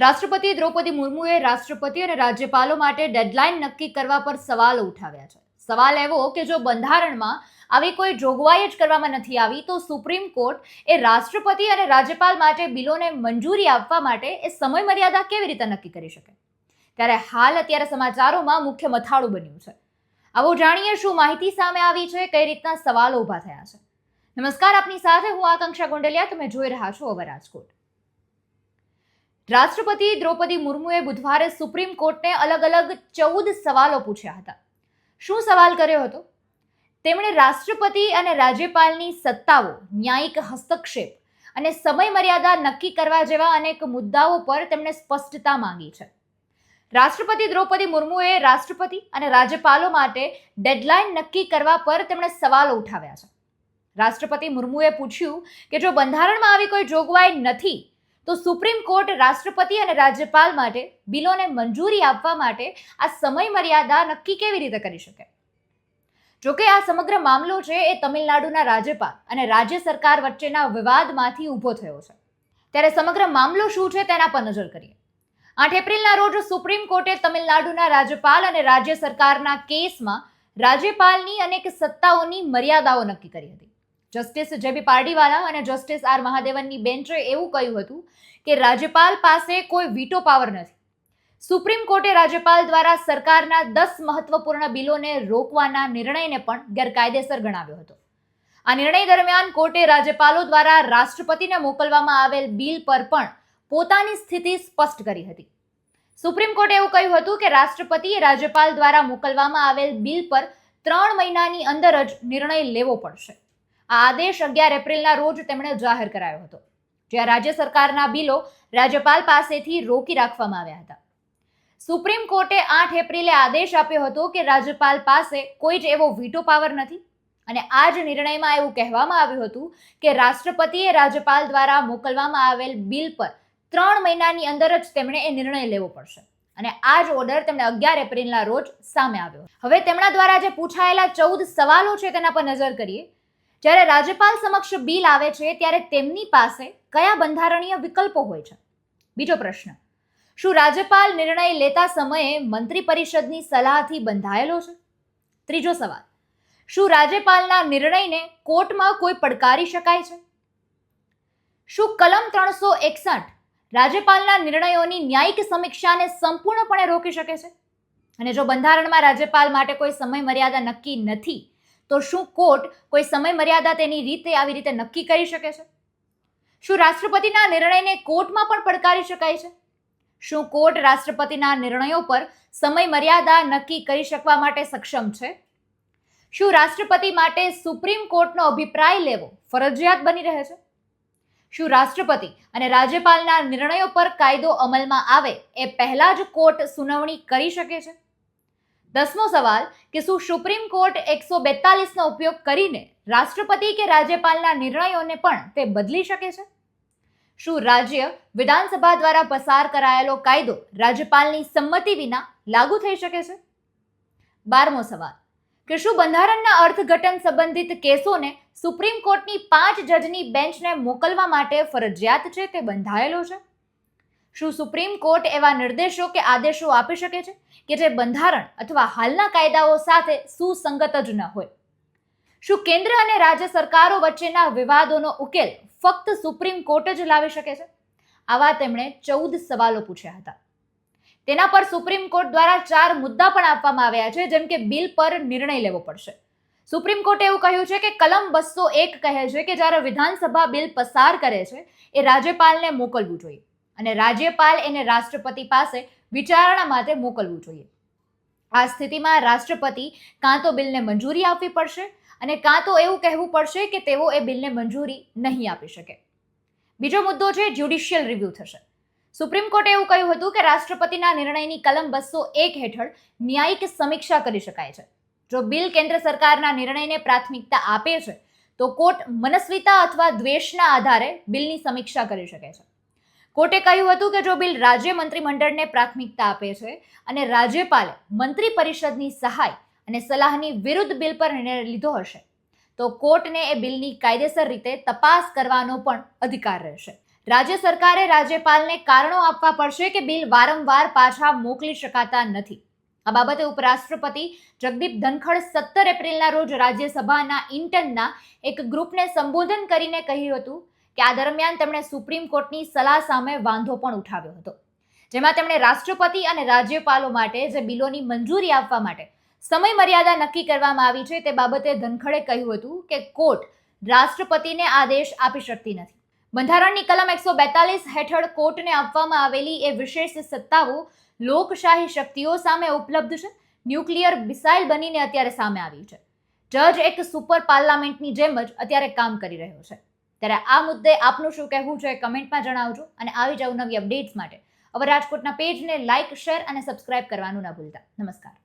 રાષ્ટ્રપતિ દ્રૌપદી મુર્મુએ રાષ્ટ્રપતિ અને રાજ્યપાલો માટે ડેડલાઇન નક્કી કરવા પર સવાલો ઉઠાવ્યા છે. સવાલ એવો કે જો બંધારણમાં આવી કોઈ જોગવાઈ જ કરવામાં નથી આવી, તો સુપ્રીમ કોર્ટ એ રાષ્ટ્રપતિ અને રાજ્યપાલ માટે બિલોને મંજૂરી આપવા માટે એ સમય મર્યાદા કેવી રીતે નક્કી કરી શકે? ત્યારે હાલ અત્યારે સમાચારોમાં મુખ્ય મથાળું બન્યું છે. આવો જાણીએ શું માહિતી સામે આવી છે, કઈ રીતના સવાલો ઊભા થયા છે. નમસ્કાર, આપની સાથે હું આકાંક્ષા ગોંડલિયા. તમે જોઈ રહ્યા છો ઓવર રાજકોટ. રાષ્ટ્રપતિ દ્રૌપદી મુર્મુએ બુધવારે સુપ્રીમ કોર્ટને અલગ અલગ ચૌદ સવાલો પૂછ્યા હતા. શું સવાલ કર્યો હતો? તેમણે રાષ્ટ્રપતિ અને રાજ્યપાલની સત્તાઓ, ન્યાયિક હસ્તક્ષેપ અને સમય મર્યાદા નક્કી કરવા જેવા અનેક મુદ્દાઓ પર તેમણે સ્પષ્ટતા માંગી છે. રાષ્ટ્રપતિ દ્રૌપદી મુર્મુએ રાષ્ટ્રપતિ અને રાજ્યપાલો માટે ડેડલાઇન નક્કી કરવા પર તેમણે સવાલો ઉઠાવ્યા છે. રાષ્ટ્રપતિ મુર્મુએ પૂછ્યું કે જો બંધારણમાં આવી કોઈ જોગવાઈ નથી તો સુપ્રીમ કોર્ટ રાષ્ટ્રપતિ અને રાજ્યપાલ માટે બિલોને મંજૂરી આપવા માટે આ સમય મર્યાદા નક્કી કેવી રીતે કરી શકે? જોકે આ સમગ્ર મામલો છે એ તમિલનાડુના રાજ્યપાલ અને રાજ્ય સરકાર વચ્ચેના વિવાદમાંથી ઊભો થયો છે. ત્યારે સમગ્ર મામલો શું છે તેના પર નજર કરીએ. આઠ એપ્રિલના રોજ સુપ્રીમ કોર્ટે તમિલનાડુના રાજ્યપાલ અને રાજ્ય સરકારના કેસમાં રાજ્યપાલની અનેક સત્તાઓની મર્યાદાઓ નક્કી કરી હતી. જસ્ટિસ જેબી પાર્ડીવાલા અને જસ્ટિસ આર મહાદેવનની બેન્ચે એવું કહ્યું હતું કે રાજ્યપાલ પાસે કોઈ વીટો પાવર નથી. સુપ્રીમ કોર્ટે રાજ્યપાલ દ્વારા સરકારના દસ મહત્વપૂર્ણ બિલોને રોકવાના નિર્ણયને પણ ગેરકાયદેસર ગણાવ્યો હતો. આ નિર્ણય દરમિયાન કોર્ટે રાજ્યપાલો દ્વારા રાષ્ટ્રપતિને મોકલવામાં આવેલ બિલ પર પણ પોતાની સ્થિતિ સ્પષ્ટ કરી હતી. સુપ્રીમ કોર્ટે એવું કહ્યું હતું કે રાષ્ટ્રપતિએ રાજ્યપાલ દ્વારા મોકલવામાં આવેલ બિલ પર ત્રણ મહિનાની અંદર જ નિર્ણય લેવો પડશે. આ આદેશ અગિયાર એપ્રિલના રોજ તેમણે જાહેર કરાયો હતો, જ્યાં રાજ્ય સરકારના બિલો રાજ્યપાલ પાસેથી રોકી રાખવામાં આવ્યા હતા. સુપ્રીમ કોર્ટે આઠ એપ્રિલે આદેશ આપ્યો હતો કે રાજ્યપાલ પાસે કોઈ જ એવો વીટો પાવર નથી અને આ જ નિર્ણયમાં એવું કહેવામાં આવ્યું હતું કે રાષ્ટ્રપતિએ રાજ્યપાલ દ્વારા મોકલવામાં આવેલ બિલ પર ત્રણ મહિનાની અંદર જ તેમણે એ નિર્ણય લેવો પડશે અને આ જ ઓર્ડર તેમણે અગિયાર એપ્રિલના રોજ સામે આવ્યો. હવે તેમના દ્વારા જે પૂછાયેલા ચૌદ સવાલો છે તેના પર નજર કરીએ જ્યારે રાજ્યપાલ સમક્ષ બિલ આવે છે, ત્યારે તેમની પાસે કયા બંધારણીય વિકલ્પો હોય છે? બીજો પ્રશ્ન, શું રાજ્યપાલ નિર્ણય લેતા સમયે મંત્રી પરિષદની સલાહથી બંધાયેલો છે? ત્રીજો સવાલ, શું રાજ્યપાલના નિર્ણયને કોર્ટમાં કોઈ પડકારી શકાય છે? શું કલમ ત્રણસો એકસઠ રાજ્યપાલના નિર્ણયોની ન્યાયિક સમીક્ષાને સંપૂર્ણપણે રોકી શકે છે? અને જો બંધારણમાં રાજ્યપાલ માટે કોઈ સમય મર્યાદા નક્કી નથી તો શું કોર્ટ કોઈ સમય મર્યાદા તેની રીતે આવી રીતે નક્કી કરી શકે છે? શું રાષ્ટ્રપતિના નિર્ણયને કોર્ટમાં પણ પડકારી શકાય છે? શું કોર્ટ રાષ્ટ્રપતિના નિર્ણયો પર સમય મર્યાદા નક્કી કરી શકવા માટે સક્ષમ છે? શું રાષ્ટ્રપતિ માટે સુપ્રીમ કોર્ટનો અભિપ્રાય લેવો ફરજિયાત બની રહે છે? શું રાષ્ટ્રપતિ અને રાજ્યપાલના નિર્ણયો પર કાયદો અમલમાં આવે એ પહેલા જ કોર્ટ સુનાવણી કરી શકે છે? દસમો સવાલ કે શું સુપ્રીમ કોર્ટ એકસો બેતાલીસનો ઉપયોગ કરીને રાષ્ટ્રપતિ કે રાજ્યપાલના નિર્ણયોને પણ તે બદલી શકે છે? શું રાજ્ય વિધાનસભા દ્વારા પસાર કરાયેલો કાયદો રાજ્યપાલની સંમતિ વિના લાગુ થઈ શકે છે? બારમો સવાલ. કે શું બંધારણના અર્થઘટન સંબંધિત કેસોને સુપ્રીમ કોર્ટની પાંચ જજની બેન્ચને મોકલવા માટે ફરજિયાત છે તે બંધાયેલો છે? શું સુપ્રીમ કોર્ટ એવા નિર્દેશો કે આદેશો આપી શકે છે? કે જે બંધારણ અથવા હાલના કાયદાઓ સાથે સુસંગત જ ન હોય? શું કેન્દ્ર અને રાજ્ય સરકારો વચ્ચેના વિવાદોનો ઉકેલ ફક્ત સુપ્રીમ કોર્ટ જ લાવી શકે છે? આવા તેમણે ચૌદ સવાલો પૂછ્યા હતા. તેના પર સુપ્રીમ કોર્ટ દ્વારા ચાર મુદ્દા પણ આપવામાં આવ્યા છે, જેમ કે બિલ પર નિર્ણય લેવો પડશે. સુપ્રીમ કોર્ટે એવું કહ્યું છે કે કલમ બસો એક કહે છે કે જ્યારે વિધાનસભા બિલ પસાર કરે છે, એ રાજ્યપાલને મોકલવું જોઈએ. અને રાજ્યપાલ એને રાષ્ટ્રપતિ પાસે વિચારણા માટે મોકલવું જોઈએ. આ સ્થિતિમાં રાષ્ટ્રપતિ કાં તો બિલને મંજૂરી આપવી પડશે અને કાં તો એવું કહેવું પડશે કે તેઓ એ બિલને મંજૂરી નહીં આપી શકે. બીજો મુદ્દો છે જ્યુડિશિયલ રિવ્યૂ થશે. સુપ્રીમ કોર્ટે એવું કહ્યું હતું કે રાષ્ટ્રપતિના નિર્ણયની કલમ બસો એક હેઠળ ન્યાયિક સમીક્ષા કરી શકાય છે. જો બિલ કેન્દ્ર સરકારના નિર્ણયને પ્રાથમિકતા આપે છે, તો કોર્ટ મનસ્વિતા અથવા દ્વેષના આધારે બિલની સમીક્ષા કરી શકે છે. કોર્ટે કહ્યું હતું કે જો બિલ રાજ્ય મંત્રીમંડળને પ્રાથમિકતા આપે છે અને રાજ્યપાલે મંત્રી પરિષદની સહાય અને સલાહની વિરુદ્ધ બિલ પર નિર્ણય લીધો હશે, તો કોર્ટને એ બિલની કાયદેસર રીતે તપાસ કરવાનો પણ અધિકાર રહેશે. રાજ્ય સરકારે રાજ્યપાલને કારણો આપવા પડશે કે બિલ વારંવાર પાછા મોકલી શકાતા નથી. આ બાબતે ઉપરાષ્ટ્રપતિ જગદીપ ધનખડ સત્તર એપ્રિલના રોજ રાજ્યસભાના ઇન્ટર્નના એક ગ્રુપને સંબોધન કરીને કહ્યું હતું કે આ દરમિયાન તેમણે સુપ્રીમ કોર્ટની સલાહ સામે વાંધો પણ ઉઠાવ્યો હતો. જેમાં તેમણે રાષ્ટ્રપતિ અને રાજ્યપાલો માટે જે બિલોની મંજૂરી આપવા માટે સમય મર્યાદા નક્કી કરવામાં આવી છે તે બાબતે ધનખડે કહ્યું હતું કે કોર્ટ રાષ્ટ્રપતિને આદેશ આપી શકતી નથી. બંધારણની કલમ એકસો બેતાલીસ હેઠળ કોર્ટને આપવામાં આવેલી એ વિશેષ સત્તાઓ લોકશાહી શક્તિઓ સામે ઉપલબ્ધ છે. ન્યુક્લિયર મિસાઇલ બનીને અત્યારે સામે આવી છે. જજ એક સુપર પાર્લામેન્ટની જેમ જ અત્યારે કામ કરી રહ્યો છે. ત્યારે આ મુદ્દે આપનું શું કહેવું છે કમેન્ટમાં જણાવજો અને આવી જ અવનવી અપડેટ્સ માટે. હવે રાજકોટના પેજને લાઇક શેર અને સબસ્ક્રાઇબ કરવાનું ન ભૂલતા. નમસ્કાર.